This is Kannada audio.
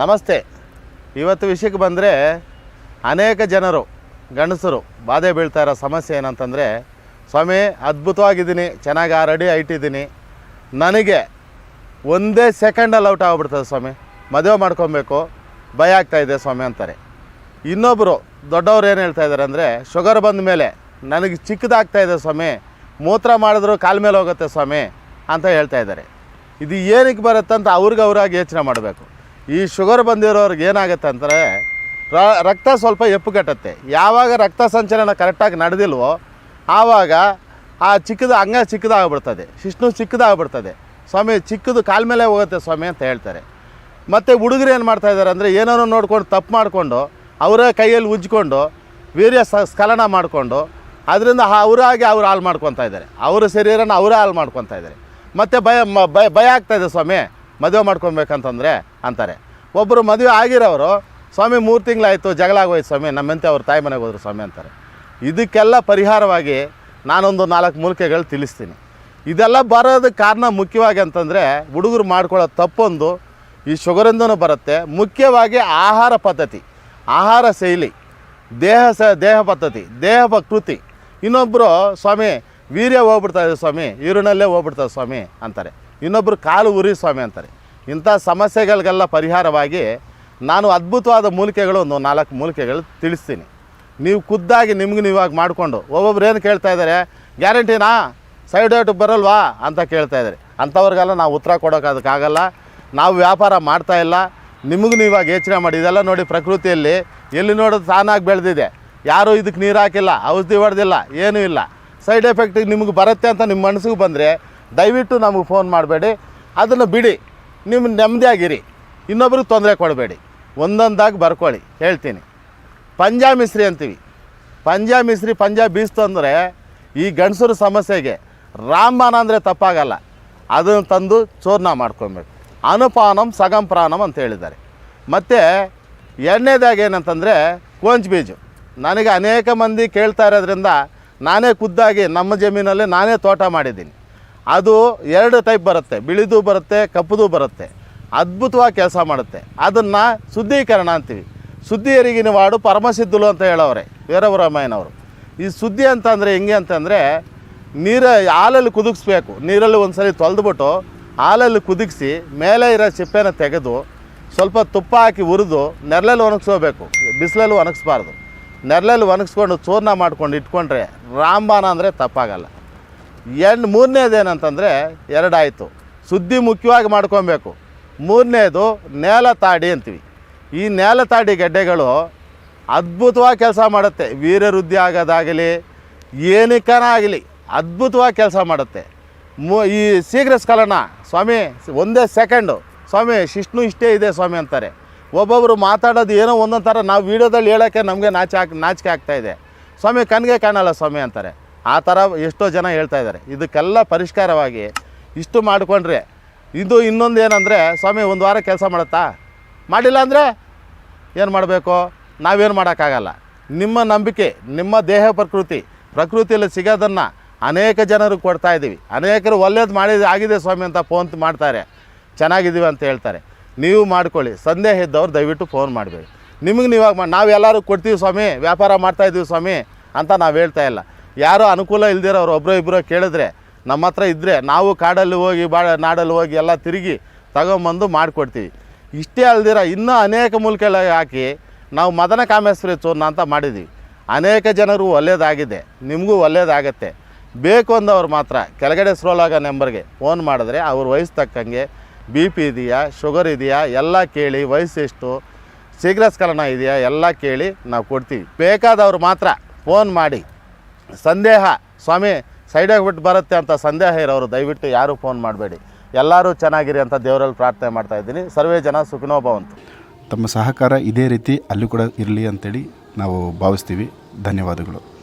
ನಮಸ್ತೆ. ಇವತ್ತು ವಿಷಯಕ್ಕೆ ಬಂದರೆ ಅನೇಕ ಜನರು, ಗಂಡಸರು ಬಾಧೆ ಬೀಳ್ತಾ ಇರೋ ಸಮಸ್ಯೆ ಏನಂತಂದರೆ, ಸ್ವಾಮಿ ಅದ್ಭುತವಾಗಿದ್ದೀನಿ, ಚೆನ್ನಾಗಿ ಆ ರೆಡಿ ಐಟಿದ್ದೀನಿ ನನಗೆ ಒಂದೇ ಸೆಕೆಂಡಲ್ಲಿ ಔಟ್ ಆಗ್ಬಿಡ್ತದೆ ಸ್ವಾಮಿ. ಮದುವೆ ಮಾಡ್ಕೊಬೇಕು, ಭಯ ಆಗ್ತಾಯಿದೆ ಸ್ವಾಮಿ ಅಂತಾರೆ. ಇನ್ನೊಬ್ಬರು ದೊಡ್ಡವ್ರು ಏನು ಹೇಳ್ತಾ ಇದ್ದಾರೆ ಅಂದರೆ ಶುಗರ್ ಬಂದ ಮೇಲೆ ನನಗೆ ಚಿಕ್ಕದಾಗ್ತಾ ಇದೆ ಸ್ವಾಮಿ. ಮೂತ್ರ ಮಾಡಿದ್ರು ಕಾಲ ಮೇಲೆ ಹೋಗುತ್ತೆ ಸ್ವಾಮಿ ಅಂತ ಹೇಳ್ತಾ ಇದ್ದಾರೆ. ಇದು ಏನಕ್ಕೆ ಬರುತ್ತೆ ಅಂತ ಅವ್ರಿಗೆ ಅವರಾಗಿ ಯೋಚನೆ ಮಾಡಬೇಕು. ಈ ಶುಗರ್ ಬಂದಿರೋರ್ಗೆ ಏನಾಗುತ್ತೆ ಅಂದರೆ ರಕ್ತ ಸ್ವಲ್ಪ ಎಪ್ಪುಗಟ್ಟತ್ತೆ ಯಾವಾಗ ರಕ್ತ ಸಂಚಲನ ಕರೆಕ್ಟಾಗಿ ನಡೆದಿಲ್ವೋ, ಆವಾಗ ಆ ಚಿಕ್ಕದು ಅಂಗ ಚಿಕ್ಕದಾಗ್ಬಿಡ್ತದೆ. ಶಿಷ್ಣು ಚಿಕ್ಕದಾಗ್ಬಿಡ್ತದೆ. ಸ್ವಾಮಿ, ಚಿಕ್ಕದು ಕಾಲ ಮೇಲೆ ಹೋಗುತ್ತೆ ಸ್ವಾಮಿ ಅಂತ ಹೇಳ್ತಾರೆ. ಮತ್ತು ಹುಡುಗರು ಏನು ಮಾಡ್ತಾ ಇದ್ದಾರೆ ಅಂದರೆ ಏನೋ ನೋಡ್ಕೊಂಡು, ತಪ್ಪು ಮಾಡಿಕೊಂಡು, ಅವರೇ ಕೈಯಲ್ಲಿ ಉಜ್ಕೊಂಡು, ವೀರ್ಯ ಸ, ಸ್ಖಲನ ಮಾಡಿಕೊಂಡು, ಅದರಿಂದ ಅವರಾಗಿ ಅವ್ರು ಹಾಳು ಮಾಡ್ಕೊತಾ ಇದ್ದಾರೆ. ಅವರ ಶರೀರನ ಅವರೇ ಹಾಳು ಮಾಡ್ಕೊತಾ ಇದ್ದಾರೆ. ಮತ್ತು ಭಯ ಭಯ ಭಯ ಆಗ್ತಾಯಿದೆ ಸ್ವಾಮಿ. ಮದುವೆ ಮಾಡ್ಕೊಬೇಕಂತಂದರೆ ಅಂತಾರೆ. ಒಬ್ಬರು ಮದುವೆ ಆಗಿರೋರು, ಸ್ವಾಮಿ ಮೂರು ತಿಂಗಳಾಯಿತು, ಜಗಳ ಆಗೋಯ್ತು ಸ್ವಾಮಿ ನಮ್ಮಂತೆ ಅವ್ರ ತಾಯಿ ಮನೆಗೆ ಹೋದ್ರು ಸ್ವಾಮಿ ಅಂತಾರೆ. ಇದಕ್ಕೆಲ್ಲ ಪರಿಹಾರವಾಗಿ ನಾನೊಂದು ನಾಲ್ಕು ಮೂಲಿಕೆಗಳು ತಿಳಿಸ್ತೀನಿ. ಇದೆಲ್ಲ ಬರೋದಕ್ಕೆ ಕಾರಣ ಮುಖ್ಯವಾಗಿ ಅಂತಂದರೆ ಹುಡುಗರು ಮಾಡ್ಕೊಳ್ಳೋ ತಪ್ಪೊಂದು ಈ ಶುಗರಿಂದನೂ ಬರುತ್ತೆ. ಮುಖ್ಯವಾಗಿ ಆಹಾರ ಪದ್ಧತಿ, ಆಹಾರ ಶೈಲಿ, ದೇಹ ಸ, ದೇಹ ಪದ್ಧತಿ, ದೇಹ ಪ್ರಕೃತಿ. ಇನ್ನೊಬ್ಬರು ಸ್ವಾಮಿ, ವೀರ್ಯ ಹೋಗ್ಬಿಡ್ತಾ ಇದೆ ಸ್ವಾಮಿ ಈರುನಲ್ಲೇ ಹೋಗ್ಬಿಡ್ತಾರೆ ಸ್ವಾಮಿ ಅಂತಾರೆ. ಇನ್ನೊಬ್ಬರು ಕಾಲು ಉರಿ ಸ್ವಾಮಿ ಅಂತಾರೆ. ಇಂಥ ಸಮಸ್ಯೆಗಳಿಗೆಲ್ಲ ಪರಿಹಾರವಾಗಿ ನಾನು ಅದ್ಭುತವಾದ ಮೂಲಿಕೆಗಳು ಒಂದು ನಾಲ್ಕು ಮೂಲಿಕೆಗಳು ತಿಳಿಸ್ತೀನಿ. ನೀವು ಖುದ್ದಾಗಿ ನಿಮ್ಗೆ ನೀವಾಗಿ ಮಾಡಿಕೊಂಡು, ಒಬ್ಬೊಬ್ರು ಏನು ಕೇಳ್ತಾ ಇದ್ದಾರೆ, ಗ್ಯಾರಂಟಿನಾ? ಸೈಡ್ ಔಟ್ ಬರಲ್ವಾ? ಅಂತ ಕೇಳ್ತಾ ಇದ್ದಾರೆ. ಅಂಥವ್ರಿಗೆಲ್ಲ ನಾವು ಉತ್ತರ ಕೊಡೋಕ್ಕಾಗಲ್ಲ ನಾವು ವ್ಯಾಪಾರ ಮಾಡ್ತಾ ಇಲ್ಲ. ನಿಮಗೂ ನೀವಾಗ ಯೋಚನೆ ಮಾಡಿ, ಇದೆಲ್ಲ ನೋಡಿ ಪ್ರಕೃತಿಯಲ್ಲಿ ಎಲ್ಲಿ ನೋಡೋದು ತಾನಾಗಿ ಬೆಳೆದಿದೆ. ಯಾರೂ ಇದಕ್ಕೆ ನೀರು ಹಾಕಿಲ್ಲ, ಔಷಧಿ ಹೊಡೆದಿಲ್ಲ, ಏನೂ ಇಲ್ಲ. ಸೈಡ್ ಎಫೆಕ್ಟ್ ನಿಮಗೆ ಬರುತ್ತೆ ಅಂತ ನಿಮ್ಮ ಮನಸ್ಸಿಗೆ ಬಂದರೆ ದಯವಿಟ್ಟು ನಮಗೆ ಫೋನ್ ಮಾಡಬೇಡಿ. ಅದನ್ನು ಬಿಡಿ. ನಿಮ್ಮ ನೆಮ್ಮದಿಯಾಗಿರಿ. ಇನ್ನೊಬ್ರಿಗೆ ತೊಂದರೆ ಕೊಡಬೇಡಿ. ಒಂದೊಂದಾಗಿ ಬರ್ಕೊಳ್ಳಿ. ಹೇಳ್ತೀನಿ. ಪಂಜಾ ಮಿಸ್ರಿ ಅಂತೀವಿ. ಪಂಜಾಬ್ ಮಿಸ್ರಿ ಪಂಜಾಬ್ ಬೀಸ್ತು ಅಂದರೆ ಈ ಗಂಡಸರ ಸಮಸ್ಯೆಗೆ ರಾಮಬಾಣ ಅಂದರೆ ತಪ್ಪಾಗಲ್ಲ. ಅದನ್ನು ತಂದು ಚೂರ್ಣ ಮಾಡ್ಕೊಬೇಕು. ಅನುಪಾನಂ ಸಗಂ ಪ್ರಾಣಂ ಅಂತ ಹೇಳಿದ್ದಾರೆ. ಮತ್ತು ಎರಡನೇದಾಗಿ ಏನಂತಂದರೆ ಕೋಂಚ್ ಬೀಜು. ನನಗೆ ಅನೇಕ ಮಂದಿ ಕೇಳ್ತಾ ಇರೋದ್ರಿಂದ ನಾನೇ ಖುದ್ದಾಗಿ ನಮ್ಮ ಜಮೀನಲ್ಲಿ ನಾನೇ ತೋಟ ಮಾಡಿದ್ದೀನಿ. ಅದು ಎರಡು ಟೈಪ್ ಬರುತ್ತೆ. ಬಿಳಿದು ಬರುತ್ತೆ, ಕಪ್ಪುದು ಬರುತ್ತೆ. ಅದ್ಭುತವಾಗಿ ಕೆಲಸ ಮಾಡುತ್ತೆ. ಅದನ್ನು ಶುದ್ಧೀಕರಣ ಅಂತೀವಿ. ಸುದ್ದಿ ಎರಿಗಿನ ವಾಡು ಪರಮಸಿದ್ಧುಲು ಅಂತ ಹೇಳೋರೆ ವೀರಭರಾಮಯ್ಯನವರು ಈ ಸುದ್ದಿ ಅಂತಂದರೆ ಹೆಂಗೆ ಅಂತಂದರೆ, ನೀರ ಹಾಲಲ್ಲಿ ಕುದಿಸ್ಬೇಕು ನೀರಲ್ಲಿ ಒಂದು ಸಲ ತೊಳೆದ್ಬಿಟ್ಟು ಹಾಲಲ್ಲಿ ಕುದಿಸಿ ಮೇಲೆ ಇರೋ ಸಿಪ್ಪೆನ ತೆಗೆದು ಸ್ವಲ್ಪ ತುಪ್ಪ ಹಾಕಿ ಹುರಿದು ನೆರಳಲ್ಲಿ ಒಣಗಿಸ್ಕೋಬೇಕು. ಬಿಸಿಲಲ್ಲಿ ಒಣಗಿಸ್ಬಾರ್ದು. ನೆರಳಲ್ಲಿ ಒಣಗಿಸ್ಕೊಂಡು ಚೂರ್ಣ ಮಾಡ್ಕೊಂಡು ಇಟ್ಕೊಂಡ್ರೆ ರಾಮಬಾಣ ಅಂದರೆ ತಪ್ಪಾಗಲ್ಲ. ಎಂಟು ಮೂರನೇದೇನಂತಂದರೆ ಎರಡಾಯಿತು. ಸುದ್ದಿ ಮುಖ್ಯವಾಗಿ ಮಾಡ್ಕೊಬೇಕು. ಮೂರನೇದು ನೇಲ ತಾಡಿ ಅಂತೀವಿ. ಈ ನೇಲ ತಾಡಿ ಗೆಡ್ಡೆಗಳು ಅದ್ಭುತವಾಗಿ ಕೆಲಸ ಮಾಡುತ್ತೆ. ವೀರವೃದ್ಧಿ ಆಗೋದಾಗಲಿ, ಏನಕ್ಕನ ಆಗಲಿ, ಅದ್ಭುತವಾಗಿ ಕೆಲಸ ಮಾಡುತ್ತೆ. ಮೂ, ಈ ಶೀಘ್ರ ಸ್ಕಲನ ಸ್ವಾಮಿ, ಒಂದೇ ಸೆಕೆಂಡು. ಸ್ವಾಮಿ, ಶಿಷ್ಣು ಇಷ್ಟೇ ಇದೆ ಸ್ವಾಮಿ ಅಂತಾರೆ. ಒಬ್ಬೊಬ್ಬರು ಮಾತಾಡೋದು ಏನೋ ಒಂದೊಂದು ಥರ, ನಾವು ವೀಡಿಯೋದಲ್ಲಿ ಹೇಳೋಕ್ಕೆ ನಮಗೆ ನಾಚಿ ಹಾಕಿ ನಾಚಿಕೆ ಆಗ್ತಾಯಿದೆ ಸ್ವಾಮಿ, ಕಣ್ಗೆ ಕಾಣಲ್ಲ ಸ್ವಾಮಿ ಅಂತಾರೆ. ಆ ಥರ ಎಷ್ಟೋ ಜನ ಹೇಳ್ತಾ ಇದ್ದಾರೆ. ಇದಕ್ಕೆಲ್ಲ ಪರಿಷ್ಕಾರವಾಗಿ ಇಷ್ಟು ಮಾಡಿಕೊಂಡ್ರೆ ಇದು ಇನ್ನೊಂದು ಏನಂದರೆ, ಸ್ವಾಮಿ, ಒಂದು ವಾರ ಕೆಲಸ ಮಾಡುತ್ತಾ? ಮಾಡಿಲ್ಲ ಅಂದರೆ ಏನು ಮಾಡಬೇಕು? ನಾವೇನು ಮಾಡೋಕ್ಕಾಗಲ್ಲ. ನಿಮ್ಮ ನಂಬಿಕೆ, ನಿಮ್ಮ ದೇಹ ಪ್ರಕೃತಿ, ಪ್ರಕೃತಿಯಲ್ಲಿ ಸಿಗೋದನ್ನು ಅನೇಕ ಜನರಿಗೆ ಕೊಡ್ತಾ ಇದ್ದೀವಿ. ಅನೇಕರು ಒಳ್ಳೇದು ಮಾಡಿದ ಆಗಿದೆ ಸ್ವಾಮಿ ಅಂತ ಫೋನ್ ಮಾಡ್ತಾರೆ. ಚೆನ್ನಾಗಿದ್ದೀವಿ ಅಂತ ಹೇಳ್ತಾರೆ. ನೀವು ಮಾಡ್ಕೊಳ್ಳಿ. ಸಂದೇಹ ಇದ್ದವ್ರು ದಯವಿಟ್ಟು ಫೋನ್ ಮಾಡಬೇಡಿ. ನಿಮಗೆ ನೀವಾಗ ಮಾಡಿ ನಾವೆಲ್ಲರೂ ಕೊಡ್ತೀವಿ ಸ್ವಾಮಿ, ವ್ಯಾಪಾರ ಮಾಡ್ತಾಯಿದ್ದೀವಿ ಸ್ವಾಮಿ ಅಂತ ನಾವು ಹೇಳ್ತಾ ಇಲ್ಲ. ಯಾರೋ ಅನುಕೂಲ ಇಲ್ದಿರೋರು ಒಬ್ಬರು ಇಬ್ಬರು ಕೇಳಿದ್ರೆ, ನಮ್ಮ ಹತ್ರ ಇದ್ದರೆ ನಾವು ಕಾಡಲ್ಲಿ ಹೋಗಿ, ಬಾ, ನಾಡಲ್ಲಿ ಹೋಗಿ ಎಲ್ಲ ತಿರುಗಿ ತಗೊಂಬಂದು ಮಾಡಿಕೊಡ್ತೀವಿ. ಇಷ್ಟೇ ಅಲ್ದಿರ ಇನ್ನೂ ಅನೇಕ ಮೂಲಕಗಳಿಗೆ ಹಾಕಿ ನಾವು ಮದನ ಕಾಮೇಶ್ವರಿ ಚೂರ್ಣ ಅಂತ ಮಾಡಿದ್ದೀವಿ ಅನೇಕ ಜನರು ಒಳ್ಳೆಯದಾಗಿದೆ ನಿಮಗೂ ಒಳ್ಳೆಯದಾಗತ್ತೆ ಬೇಕು ಅಂದವ್ರು ಮಾತ್ರ, ಕೆಳಗಡೆ ಸ್ಕ್ರೋಲ್ ಆಗೋ ನಂಬರ್ಗೆ ಫೋನ್ ಮಾಡಿದ್ರೆ ಅವ್ರ ವಯಸ್ಸು ತಕ್ಕಂಗೆ ಬಿ ಪಿ ಇದೆಯಾ ಶುಗರ್ ಇದೆಯಾ, ಎಲ್ಲ ಕೇಳಿ ವಯಸ್ಸು ಎಷ್ಟು ಶೀಘ್ರಸ್ಖಲನ ಇದೆಯಾ, ಎಲ್ಲ ಕೇಳಿ ನಾವು ಕೊಡ್ತೀವಿ. ಬೇಕಾದವ್ರು ಮಾತ್ರ ಫೋನ್ ಮಾಡಿ. ಸಂದೇಹ. ಸ್ವಾಮಿ ಸೈಡಾಗಿ ಬಿಟ್ಟು ಬರುತ್ತೆ ಅಂತ ಸಂದೇಹ ಇರೋರು, ದಯವಿಟ್ಟು ಯಾರೂ ಫೋನ್ ಮಾಡಬೇಡಿ. ಎಲ್ಲರೂ ಚೆನ್ನಾಗಿರಿ ಅಂತ ದೇವರಲ್ಲಿ ಪ್ರಾರ್ಥನೆ ಮಾಡ್ತಾ ಇದ್ದೀನಿ. ಸರ್ವೇ ಜನ ಸುಖಿನೋ ಭವಂತು. ತಮ್ಮ ಸಹಕಾರ ಇದೇ ರೀತಿ ಅಲ್ಲೂ ಕೂಡ ಇರಲಿ ಅಂತೇಳಿ ನಾವು ಭಾವಿಸ್ತೀವಿ. ಧನ್ಯವಾದಗಳು.